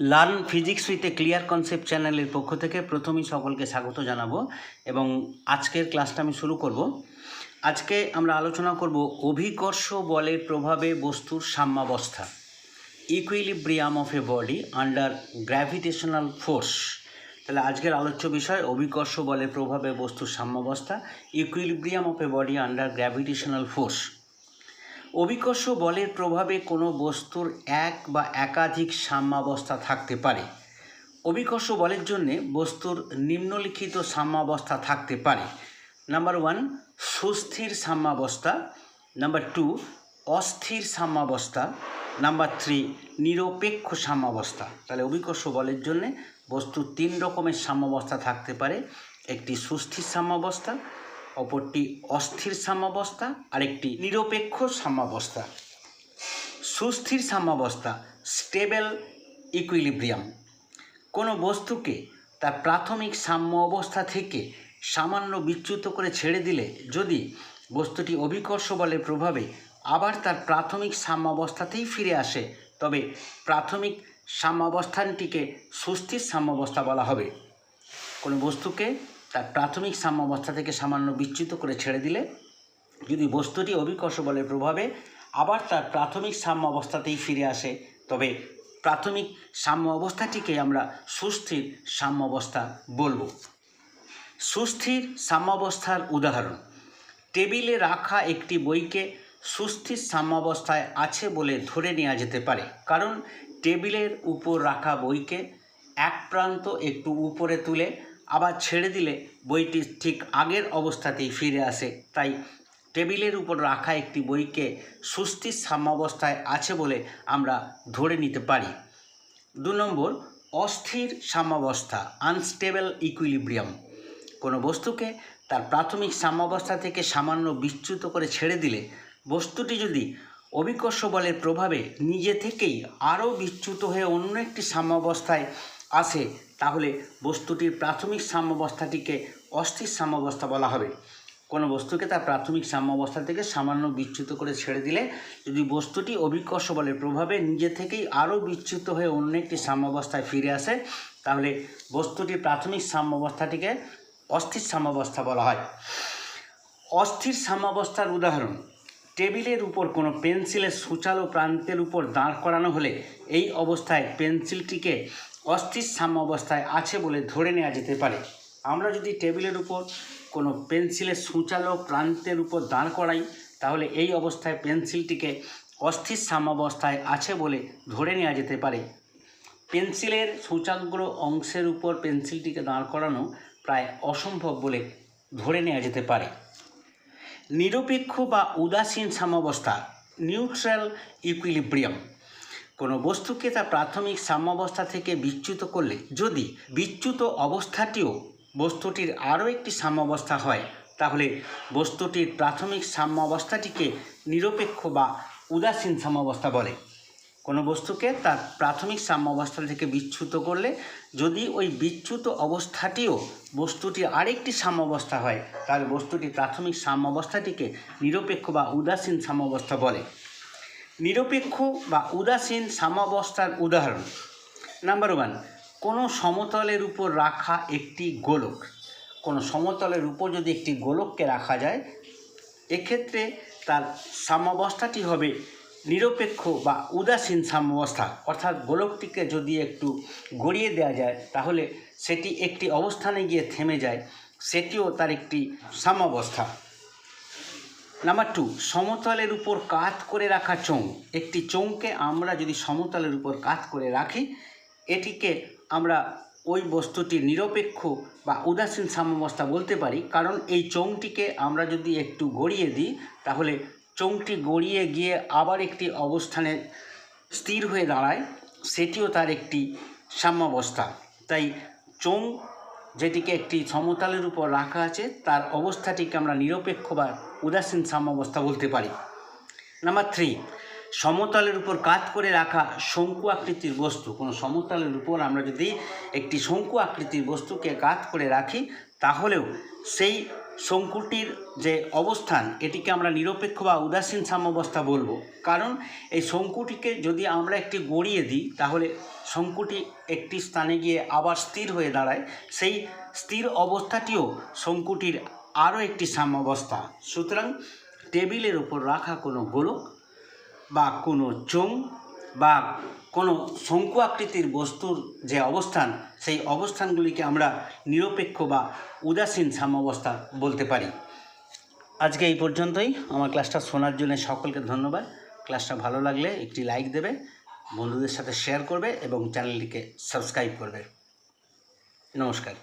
Learn physics with clear concept চ্যানেলের পক্ষ থেকে প্রথমেই সকলকে স্বাগত জানাব এবং আজকের ক্লাসটা আমি শুরু করব। আজকে আমরা আলোচনা করব অভিকর্ষ বলের প্রভাবে বস্তুর সাম্যাবস্থা equilibrium of a body under gravitational force তাহলে আজকের আলোচ্য বিষয়, অভিকর্ষ বলের প্রভাবে বস্তুর সাম্যাবস্থা equilibrium of a body under gravitational force অভিকর্ষ বলের প্রভাবে কোনো বস্তুর এক বা একাধিক সাম্যাবস্থা থাকতে পারে। অভিকর্ষ বলের জন্যে বস্তুর নিম্নলিখিত সাম্যাবস্থা থাকতে পারে। নাম্বার ওয়ান, সুস্থির সাম্যাবস্থা। নাম্বার টু, অস্থির সাম্যাবস্থা। নাম্বার থ্রি, নিরপেক্ষ সাম্যাবস্থা। তাহলে অভিকর্ষ বলের জন্যে বস্তুর তিন রকমের সাম্যাবস্থা থাকতে পারে। একটি সুস্থির সাম্যাবস্থা অপরটি অস্থির সাম্যাবস্থা, আরেকটি নিরপেক্ষ সাম্যাবস্থা। সুস্থির সাম্যাবস্থা, স্টেবল ইকুইলিব্রিয়াম। কোনো বস্তুকে তার প্রাথমিক সাম্য অবস্থা থেকে সামান্য বিচ্যুত করে ছেড়ে দিলে যদি বস্তুটি অভিকর্ষ বলের প্রভাবে আবার তার প্রাথমিক সাম্যাবস্থাতেই ফিরে আসে, তবে প্রাথমিক সাম্যাবস্থানটিকে সুস্থির সাম্যাবস্থা বলা হবে। কোনো বস্তুকে তার প্রাথমিক সাম্যাবস্থা থেকে সামান্য বিচ্যুত করে ছেড়ে দিলে, যদি বস্তুটি অভিকর্ষ বলের প্রভাবে আবার তার প্রাথমিক সাম্য অবস্থাতেই ফিরে আসে, তবে প্রাথমিক সাম্য অবস্থাটিকে আমরা সুস্থির সাম্য অবস্থা বলব। সুস্থির সাম্যাবস্থার উদাহরণ, টেবিলে রাখা একটি বইকে সুস্থির সাম্যাবস্থায় আছে বলে ধরে নেওয়া যেতে পারে, কারণ টেবিলের উপর রাখা বইকে এক প্রান্ত একটু উপরে তুলে আবার ছেড়ে দিলে বইটি ঠিক আগের অবস্থাতেই ফিরে আসে। তাই টেবিলের উপর রাখা একটি বইকে সুস্থির সাম্যাবস্থায় আছে বলে আমরা ধরে নিতে পারি। দু নম্বর, অস্থির সাম্যাবস্থা আনস্টেবল ইকুইলিব্রিয়াম কোনো বস্তুকে তার প্রাথমিক সাম্যাবস্থা থেকে সামান্য বিচ্যুত করে ছেড়ে দিলে বস্তুটি যদি অভিকর্ষ বলের প্রভাবে নিজে থেকেই আরও বিচ্যুত হয়ে অন্য একটি সাম্যাবস্থায় আসে তাহলে বস্তুটির প্রাথমিক সাম্যাবস্থাটিকে অস্থির সাম্যাবস্থা বলা হবে। কোনো বস্তুকে তার প্রাথমিক সাম্যাবস্থা থেকে সামান্য বিচ্যুত করে ছেড়ে দিলে, যদি বস্তুটি অভিকর্ষ বলের প্রভাবে নিজে থেকেই আরও বিচ্যুত হয়ে অন্য একটি সাম্যাবস্থায় ফিরে আসে, তাহলে বস্তুটির প্রাথমিক সাম্যাবস্থাটিকে অস্থির সাম্যাবস্থা বলা হয়। অস্থির সাম্যাবস্থার উদাহরণ, টেবিলের উপর কোনো পেন্সিলের সূচালো প্রান্তের উপর দাঁড় করানো হলে এই অবস্থায় পেন্সিলটিকে অস্থির সাম্য অবস্থায় আছে বলে ধরে নেওয়া যেতে পারে। আমরা যদি টেবিলের উপর কোনো পেন্সিলের সূচালো প্রান্তের উপর দাঁড় করাই, তাহলে এই অবস্থায় পেন্সিলটিকে অস্থির সাম্যাবস্থায় আছে বলে ধরে নেওয়া যেতে পারে। পেন্সিলের সূচাগ্র অংশের উপর পেন্সিলটিকে দাঁড় করানো প্রায় অসম্ভব বলে ধরে নেওয়া যেতে পারে। নিরপেক্ষ বা উদাসীন সাম্যাবস্থা নিউট্রাল ইকুইলিব্রিয়াম। কোনো বস্তুকে তার প্রাথমিক সাম্যাবস্থা থেকে বিচ্যুত করলে যদি বিচ্যুত অবস্থাটিও বস্তুটির আরও একটি সাম্যাবস্থা হয়, তাহলে বস্তুটির প্রাথমিক সাম্যাবস্থাটিকে নিরপেক্ষ বা উদাসীন সাম্যাবস্থা বলে। কোনো বস্তুকে তার প্রাথমিক সাম্যাবস্থা থেকে বিচ্যুত করলে যদি ওই বিচ্যুত অবস্থাটিও বস্তুটির আরেকটি সাম্যাবস্থা হয়, তাহলে বস্তুটির প্রাথমিক সাম্যাবস্থাটিকে নিরপেক্ষ বা উদাসীন সাম্যাবস্থা বলে। নিরপেক্ষ বা উদাসীন সাম্যাবস্থার উদাহরণ। নাম্বার ওয়ান কোনো সমতলের উপর রাখা একটি গোলক। কোনো সমতলের উপর যদি একটি গোলককে রাখা যায়, এক্ষেত্রে তার সাম্যাবস্থাটি হবে নিরপেক্ষ বা উদাসীন সাম্যাবস্থা। অর্থাৎ গোলকটিকে যদি একটু গড়িয়ে দেওয়া যায়, তাহলে সেটি একটি অবস্থানে গিয়ে থেমে যায়, সেটিও তার একটি সাম্যাবস্থা। নাম্বার টু সমতলের উপর কাত করে রাখা চোঙ। একটি চোঙকে আমরা যদি সমতলের উপর কাত করে রাখি, এটিকে আমরা ওই বস্তুটির নিরপেক্ষ বা উদাসীন সাম্যাবস্থা বলতে পারি। কারণ এই চোঙটিকে আমরা যদি একটু গড়িয়ে দিই, তাহলে চোঙটি গড়িয়ে গিয়ে আবার একটি অবস্থানে স্থির হয়ে দাঁড়ায়। সেটিও তার একটি সাম্যাবস্থা। তাই চোঙ যেটিকে একটি সমতলের উপর রাখা আছে, তার অবস্থাটিকে আমরা নিরপেক্ষ বা উদাসীন সাম্যাবস্থা বলতে পারি। নাম্বার থ্রি, সমতলের উপর কাত করে রাখা শঙ্কু আকৃতির বস্তু। কোনো সমতলের উপর আমরা যদি একটি শঙ্কু আকৃতির বস্তুকে কাত করে রাখি, তাহলেও সেই শঙ্কুটির যে অবস্থান, এটিকে আমরা নিরপেক্ষ বা উদাসীন সাম্যবস্থা বলব। কারণ এই শঙ্কুটিকে যদি আমরা একটি গড়িয়ে দিই, তাহলে শঙ্কুটি একটি স্থানে গিয়ে আবার স্থির হয়ে দাঁড়ায়। সেই স্থির অবস্থাটিও শঙ্কুটির আরও একটি সাম্যবস্থা। সুতরাং টেবিলের উপর রাখা কোনো গোলক বা কোনো চোং বা কোনো শঙ্কু আকৃতির বস্তুর যে অবস্থান, সেই অবস্থানগুলিকে আমরা নিরপেক্ষ বা উদাসীন সাম্যাবস্থা বলতে পারি। আজকে এই পর্যন্তই। আমার ক্লাসটা শোনার জন্য সকলকে ধন্যবাদ। ক্লাসটা ভালো লাগলে একটি লাইক দেবে, বন্ধুদের সাথে শেয়ার করবে এবং চ্যানেলটিকে সাবস্ক্রাইব করবে। নমস্কার।